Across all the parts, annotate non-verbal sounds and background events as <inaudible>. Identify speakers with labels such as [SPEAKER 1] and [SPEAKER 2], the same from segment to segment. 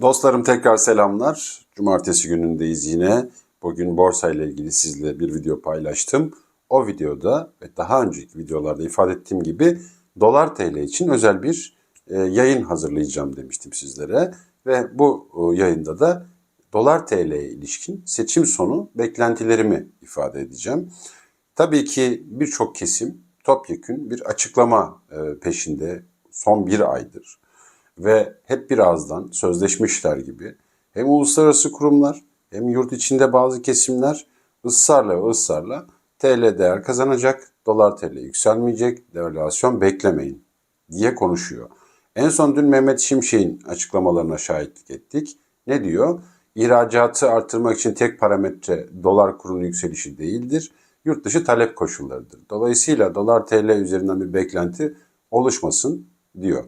[SPEAKER 1] Dostlarım tekrar selamlar. Cumartesi günündeyiz yine. Bugün borsa ile ilgili sizle bir video paylaştım. O videoda ve daha önceki videolarda ifade ettiğim gibi dolar TL için özel bir e, yayın hazırlayacağım demiştim sizlere. Ve bu e, yayında da dolar TL'ye ilişkin seçim sonu beklentilerimi ifade edeceğim. Tabii ki birçok kesim topyekün bir açıklama e, peşinde son bir aydır ve hep bir ağızdan sözleşmişler gibi hem uluslararası kurumlar hem yurt içinde bazı kesimler ısrarla ve ısrarla TL değer kazanacak, dolar TL yükselmeyecek, devalüasyon beklemeyin diye konuşuyor. En son dün Mehmet Şimşek'in açıklamalarına şahitlik ettik. Ne diyor? İhracatı artırmak için tek parametre dolar kurunun yükselişi değildir. Yurt dışı talep koşullarıdır. Dolayısıyla dolar TL üzerinden bir beklenti oluşmasın diyor.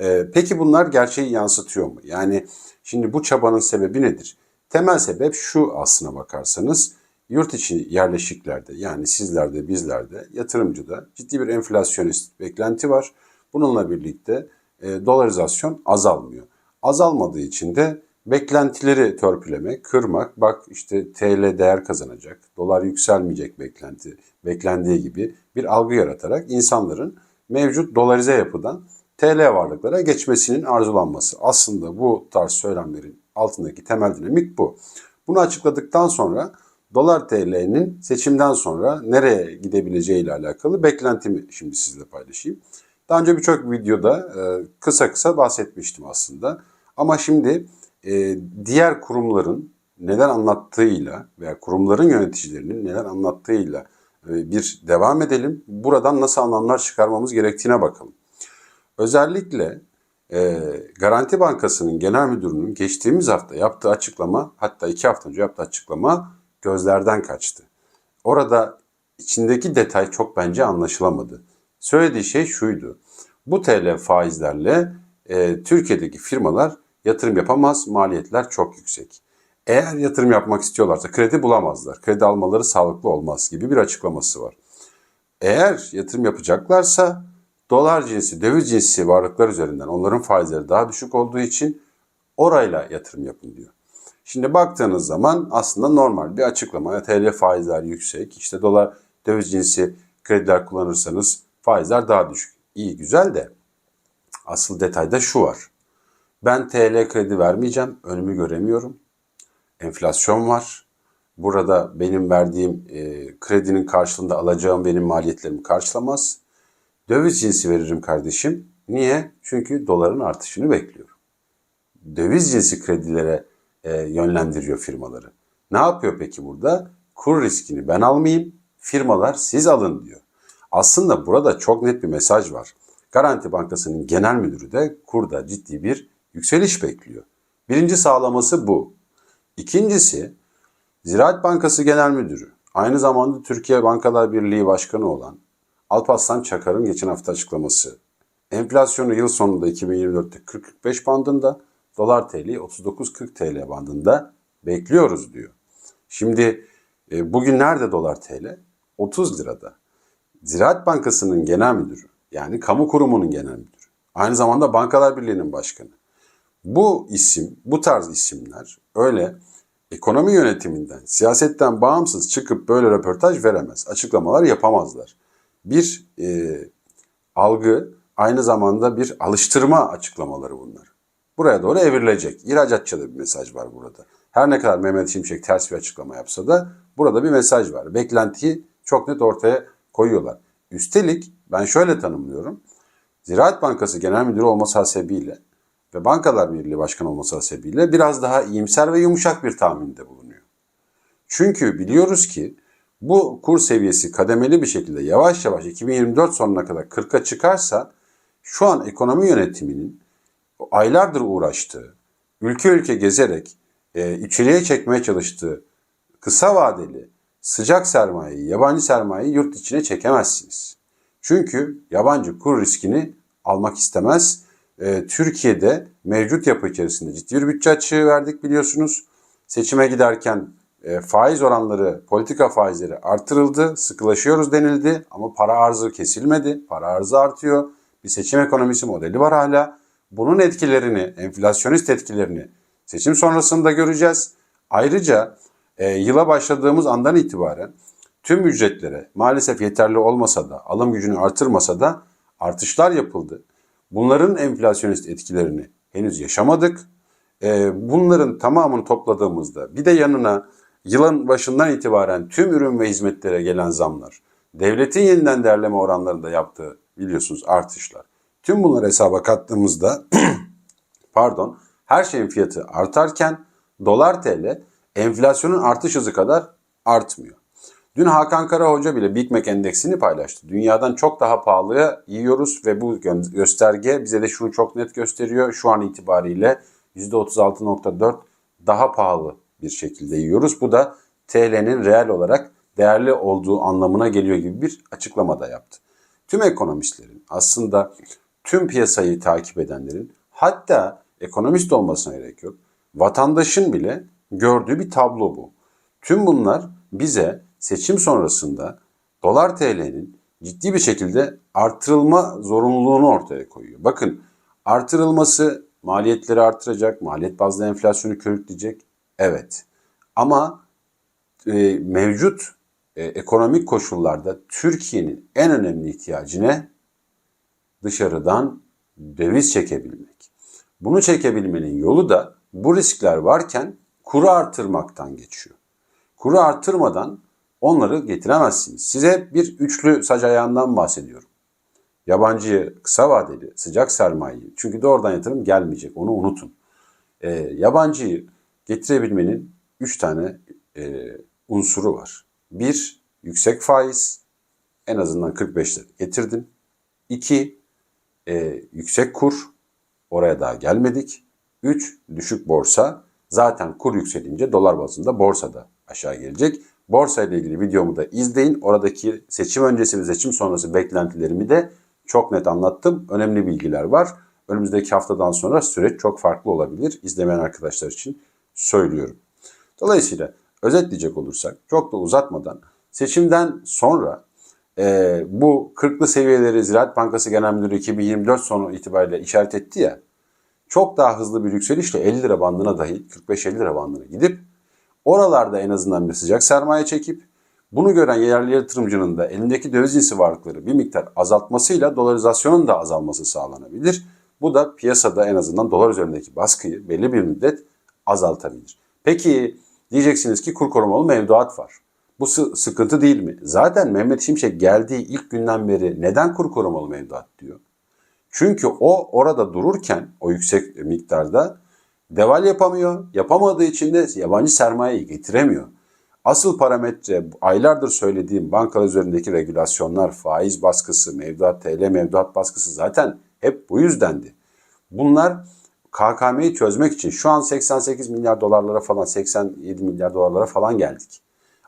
[SPEAKER 1] Ee, peki bunlar gerçeği yansıtıyor mu? Yani şimdi bu çabanın sebebi nedir? Temel sebep şu aslına bakarsanız yurt içi yerleşiklerde yani sizlerde bizlerde yatırımcıda ciddi bir enflasyonist beklenti var. Bununla birlikte e, dolarizasyon azalmıyor. Azalmadığı için de beklentileri törpülemek, kırmak, bak işte TL değer kazanacak, dolar yükselmeyecek beklenti, beklendiği gibi bir algı yaratarak insanların mevcut dolarize yapıdan TL varlıklara geçmesinin arzulanması. Aslında bu tarz söylemlerin altındaki temel dinamik bu. Bunu açıkladıktan sonra dolar TL'nin seçimden sonra nereye gidebileceği ile alakalı beklentimi şimdi sizle paylaşayım. Daha önce birçok videoda e, kısa kısa bahsetmiştim aslında. Ama şimdi e, diğer kurumların neler anlattığıyla veya kurumların yöneticilerinin neler anlattığıyla e, bir devam edelim. Buradan nasıl anlamlar çıkarmamız gerektiğine bakalım. Özellikle e, Garanti Bankası'nın genel müdürünün geçtiğimiz hafta yaptığı açıklama hatta iki hafta önce yaptığı açıklama gözlerden kaçtı. Orada içindeki detay çok bence anlaşılamadı. Söylediği şey şuydu. Bu TL faizlerle e, Türkiye'deki firmalar yatırım yapamaz, maliyetler çok yüksek. Eğer yatırım yapmak istiyorlarsa kredi bulamazlar. Kredi almaları sağlıklı olmaz gibi bir açıklaması var. Eğer yatırım yapacaklarsa dolar cinsi, döviz cinsi varlıklar üzerinden onların faizleri daha düşük olduğu için orayla yatırım yapın diyor. Şimdi baktığınız zaman aslında normal bir açıklama. Ya TL faizler yüksek, işte dolar döviz cinsi krediler kullanırsanız faizler daha düşük. İyi güzel de asıl detayda şu var. Ben TL kredi vermeyeceğim, önümü göremiyorum. Enflasyon var. Burada benim verdiğim e, kredinin karşılığında alacağım benim maliyetlerimi karşılamaz. Döviz cinsi veririm kardeşim. Niye? Çünkü doların artışını bekliyorum. Döviz cinsi kredilere e, yönlendiriyor firmaları. Ne yapıyor peki burada? Kur riskini ben almayayım, firmalar siz alın diyor. Aslında burada çok net bir mesaj var. Garanti Bankası'nın genel müdürü de kurda ciddi bir yükseliş bekliyor. Birinci sağlaması bu. İkincisi Ziraat Bankası Genel Müdürü, aynı zamanda Türkiye Bankalar Birliği Başkanı olan Alparslan Çakar'ın geçen hafta açıklaması. Enflasyonu yıl sonunda 2024'te 40-45 bandında, dolar TL 39-40 TL bandında bekliyoruz diyor. Şimdi e, bugün nerede dolar TL? 30 lirada. Ziraat Bankası'nın genel müdürü, yani kamu kurumunun genel müdürü, aynı zamanda Bankalar Birliği'nin başkanı. Bu isim, bu tarz isimler öyle ekonomi yönetiminden, siyasetten bağımsız çıkıp böyle röportaj veremez, açıklamalar yapamazlar bir e, algı, aynı zamanda bir alıştırma açıklamaları bunlar. Buraya doğru evrilecek. İhracatçı da bir mesaj var burada. Her ne kadar Mehmet Şimşek ters bir açıklama yapsa da burada bir mesaj var. Beklentiyi çok net ortaya koyuyorlar. Üstelik ben şöyle tanımlıyorum. Ziraat Bankası Genel Müdürü olması hasebiyle ve Bankalar Birliği Başkanı olması hasebiyle biraz daha iyimser ve yumuşak bir tahminde bulunuyor. Çünkü biliyoruz ki bu kur seviyesi kademeli bir şekilde yavaş yavaş 2024 sonuna kadar 40'a çıkarsa şu an ekonomi yönetiminin aylardır uğraştığı, ülke ülke gezerek e, içeriye çekmeye çalıştığı kısa vadeli sıcak sermayeyi, yabancı sermayeyi yurt içine çekemezsiniz. Çünkü yabancı kur riskini almak istemez. E, Türkiye'de mevcut yapı içerisinde ciddi bir bütçe açığı verdik biliyorsunuz. Seçime giderken e, faiz oranları, politika faizleri artırıldı, sıkılaşıyoruz denildi ama para arzı kesilmedi, para arzı artıyor. Bir seçim ekonomisi modeli var hala. Bunun etkilerini, enflasyonist etkilerini Seçim sonrasında göreceğiz. Ayrıca e, yıla başladığımız andan itibaren tüm ücretlere maalesef yeterli olmasa da, alım gücünü artırmasa da artışlar yapıldı. Bunların enflasyonist etkilerini henüz yaşamadık. E, bunların tamamını topladığımızda bir de yanına yılın başından itibaren tüm ürün ve hizmetlere gelen zamlar, devletin yeniden değerleme oranlarında yaptığı biliyorsunuz artışlar. Tüm bunları hesaba kattığımızda <clears throat> pardon her şeyin fiyatı artarken dolar TL enflasyonun artış hızı kadar artmıyor. Dün Hakan Kara Hoca bile Big Mac endeksini paylaştı. Dünyadan çok daha pahalıya yiyoruz ve bu gö- gösterge bize de şunu çok net gösteriyor. Şu an itibariyle %36.4 daha pahalı bir şekilde yiyoruz. Bu da TL'nin reel olarak değerli olduğu anlamına geliyor gibi bir açıklama da yaptı. Tüm ekonomistlerin aslında tüm piyasayı takip edenlerin hatta ekonomist olmasına gerek yok. Vatandaşın bile gördüğü bir tablo bu. Tüm bunlar bize seçim sonrasında dolar TL'nin ciddi bir şekilde artırılma zorunluluğunu ortaya koyuyor. Bakın artırılması maliyetleri artıracak, maliyet bazlı enflasyonu körükleyecek. Evet. Ama e, mevcut e, ekonomik koşullarda Türkiye'nin en önemli ihtiyacı ne? Dışarıdan döviz çekebilmek. Bunu çekebilmenin yolu da bu riskler varken kuru artırmaktan geçiyor. Kuru artırmadan onları getiremezsiniz. Size bir üçlü sac ayağından bahsediyorum. Yabancı kısa vadeli sıcak sermayeyi çünkü doğrudan yatırım gelmeyecek onu unutun. E, yabancıyı getirebilmenin üç tane e, unsuru var. Bir, yüksek faiz. En azından 45'leri getirdim. İki, e, yüksek kur. Oraya daha gelmedik. Üç, düşük borsa. Zaten kur yükselince dolar bazında borsa da aşağı gelecek. Borsa ile ilgili videomu da izleyin. Oradaki seçim öncesi ve seçim sonrası beklentilerimi de çok net anlattım. Önemli bilgiler var. Önümüzdeki haftadan sonra süreç çok farklı olabilir. İzlemeyen arkadaşlar için söylüyorum. Dolayısıyla özetleyecek olursak çok da uzatmadan seçimden sonra e, bu 40'lı seviyeleri Ziraat Bankası Genel Müdürü 2024 sonu itibariyle işaret etti ya çok daha hızlı bir yükselişle 50 lira bandına dahi 45-50 lira bandına gidip oralarda en azından bir sıcak sermaye çekip bunu gören yerli yatırımcının da elindeki döviz cinsi varlıkları bir miktar azaltmasıyla dolarizasyonun da azalması sağlanabilir. Bu da piyasada en azından dolar üzerindeki baskıyı belli bir müddet azaltabilir. Peki diyeceksiniz ki kur korumalı mevduat var. Bu sı- sıkıntı değil mi? Zaten Mehmet Şimşek geldiği ilk günden beri neden kur korumalı mevduat diyor? Çünkü o orada dururken o yüksek miktarda deval yapamıyor. Yapamadığı için de yabancı sermayeyi getiremiyor. Asıl parametre aylardır söylediğim bankalar üzerindeki regülasyonlar, faiz baskısı, mevduat TL mevduat baskısı zaten hep bu yüzdendi. Bunlar KKM'yi çözmek için şu an 88 milyar dolarlara falan 87 milyar dolarlara falan geldik.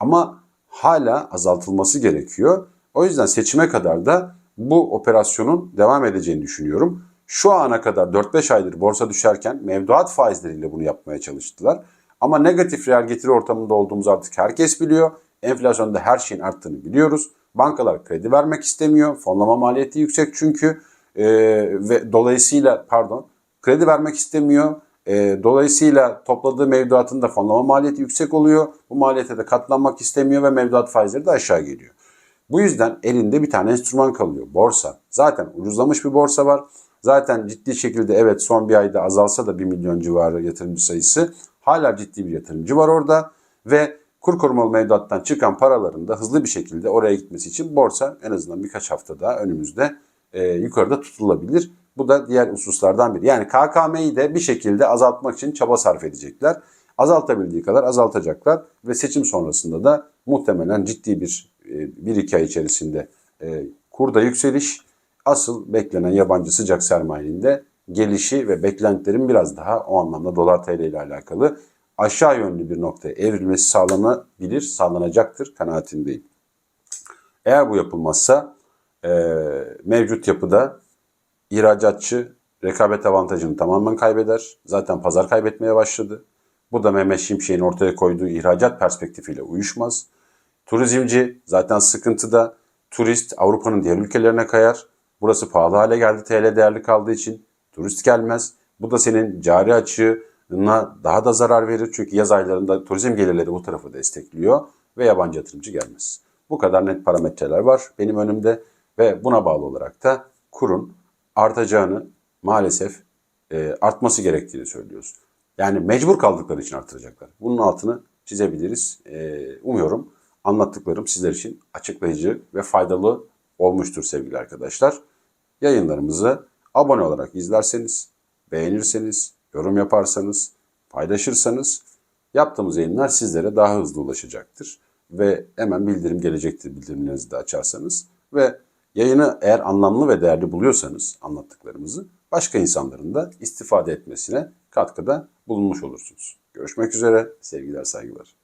[SPEAKER 1] Ama hala azaltılması gerekiyor. O yüzden seçime kadar da bu operasyonun devam edeceğini düşünüyorum. Şu ana kadar 4-5 aydır borsa düşerken mevduat faizleriyle bunu yapmaya çalıştılar. Ama negatif reel getiri ortamında olduğumuz artık herkes biliyor. Enflasyonda her şeyin arttığını biliyoruz. Bankalar kredi vermek istemiyor. Fonlama maliyeti yüksek çünkü Ee, ve dolayısıyla pardon kredi vermek istemiyor. Ee, dolayısıyla topladığı mevduatın da fonlama maliyeti yüksek oluyor. Bu maliyete de katlanmak istemiyor ve mevduat faizleri de aşağı geliyor. Bu yüzden elinde bir tane enstrüman kalıyor. Borsa. Zaten ucuzlamış bir borsa var. Zaten ciddi şekilde evet son bir ayda azalsa da 1 milyon civarı yatırımcı sayısı. Hala ciddi bir yatırımcı var orada. Ve kur korumalı mevduattan çıkan paraların da hızlı bir şekilde oraya gitmesi için borsa en azından birkaç hafta daha önümüzde e, yukarıda tutulabilir. Bu da diğer hususlardan biri. Yani KKM'yi de bir şekilde azaltmak için çaba sarf edecekler. Azaltabildiği kadar azaltacaklar ve seçim sonrasında da muhtemelen ciddi bir e, bir iki ay içerisinde e, kurda yükseliş asıl beklenen yabancı sıcak sermayenin de gelişi ve beklentilerin biraz daha o anlamda dolar TL ile alakalı aşağı yönlü bir noktaya evrilmesi sağlanabilir, sağlanacaktır kanaatindeyim. Eğer bu yapılmazsa e, mevcut yapıda ihracatçı rekabet avantajını tamamen kaybeder. Zaten pazar kaybetmeye başladı. Bu da Mehmet Şimşek'in ortaya koyduğu ihracat perspektifiyle uyuşmaz. Turizmci zaten sıkıntıda. Turist Avrupa'nın diğer ülkelerine kayar. Burası pahalı hale geldi TL değerli kaldığı için. Turist gelmez. Bu da senin cari açığı daha da zarar verir. Çünkü yaz aylarında turizm gelirleri bu tarafı destekliyor ve yabancı yatırımcı gelmez. Bu kadar net parametreler var benim önümde ve buna bağlı olarak da kurun artacağını maalesef e, artması gerektiğini söylüyoruz. Yani mecbur kaldıkları için artıracaklar. Bunun altını çizebiliriz. E, umuyorum anlattıklarım sizler için açıklayıcı ve faydalı olmuştur sevgili arkadaşlar. Yayınlarımızı abone olarak izlerseniz, beğenirseniz, yorum yaparsanız, paylaşırsanız yaptığımız yayınlar sizlere daha hızlı ulaşacaktır. Ve hemen bildirim gelecektir bildirimlerinizi de açarsanız. Ve yayını eğer anlamlı ve değerli buluyorsanız anlattıklarımızı başka insanların da istifade etmesine katkıda bulunmuş olursunuz. Görüşmek üzere, sevgiler saygılar.